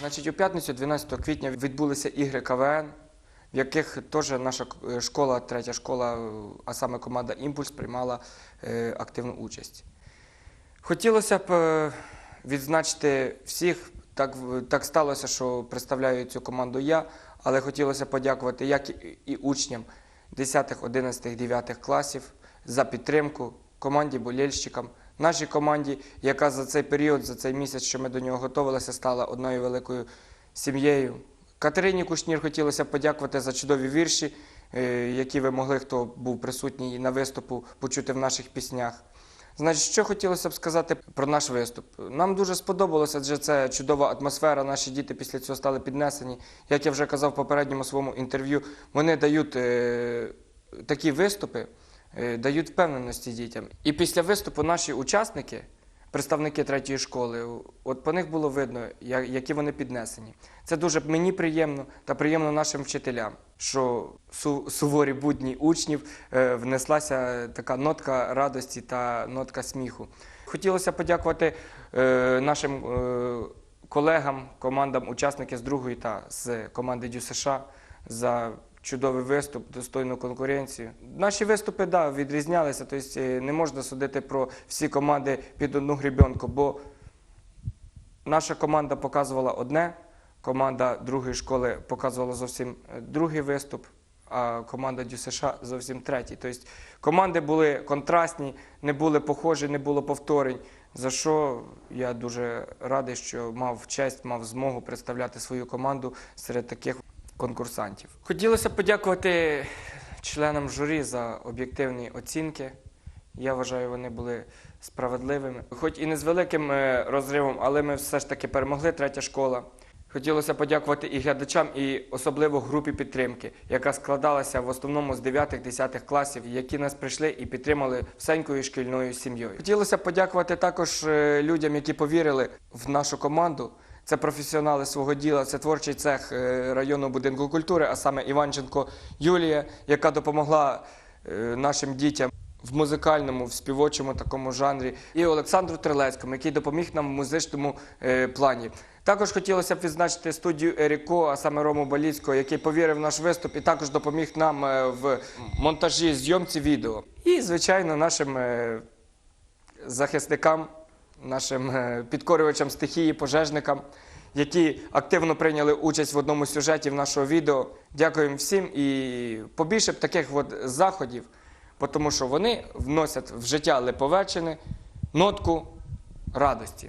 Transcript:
Значить, у п'ятницю, 12 квітня, відбулися ігри КВН, в яких теж наша е, школа, третя школа, е, а саме команда Імпульс приймала е, активну участь. Хотілося б відзначити всіх. Так, так сталося, що представляю цю команду я, але хотілося подякувати як і учням 10, 11, 9 класів за підтримку, команді болельщикам, нашій команді, яка за цей період, за цей місяць, що ми до нього готувалися, стала одною великою сім'єю. Катерині Кушнір хотілося подякувати за чудові вірші, е, які ви могли, хто був присутній на виступу, почути в наших піснях. Значить, що хотілося б сказати про наш виступ? Нам дуже сподобалося, адже це чудова атмосфера. Наші діти після цього стали піднесені. Як я вже казав в попередньому своєму інтерв'ю, вони дають е, такі виступи, дають впевненості дітям. І після виступу наші учасники, представники третьої школи, от по них було видно, які вони піднесені. Це дуже мені приємно та приємно нашим вчителям, що су- суворі будні учнів е, внеслася така нотка радості та нотка сміху. Хотілося подякувати е, нашим е, колегам, командам, учасників з другої та з команди Дю США за чудовий виступ, достойну конкуренцію. Наші виступи да, відрізнялися, тобто не можна судити про всі команди під одну гребенку, бо наша команда показувала одне, команда другої школи показувала зовсім е, другий виступ, а команда Дю США зовсім третій. Тобто команди були контрастні, не були похожі, не було повторень. За що я дуже радий, що мав честь, мав змогу представляти свою команду серед таких конкурсантів. Хотілося подякувати членам журі за об'єктивні оцінки. Я вважаю, вони були справедливими. Хоч і не з великим е, розривом, але ми все ж таки перемогли третя школа. Хотілося подякувати і глядачам, і особливо групі підтримки, яка складалася в основному з 9-10 класів, які нас прийшли і підтримали всенькою шкільною сім'єю. Хотілося подякувати також е, людям, які повірили в нашу команду. Це професіонали свого діла, це творчий цех е, районного будинку культури, а саме Іванченко Юлія, яка допомогла е, нашим дітям в музикальному, в співочому такому жанрі, і Олександру Трилецькому, який допоміг нам в музичному е, плані. Також хотілося б відзначити студію Еріко, а саме Рому Баліцького, який повірив в наш виступ і також допоміг нам в монтажі, зйомці відео. І, звичайно, нашим захисникам, нашим е, підкорювачам стихії, пожежникам, які активно прийняли участь в одному з сюжетів нашого відео. Дякуємо всім і побільше б таких от заходів, тому що вони вносять в життя Липовеччини нотку радості.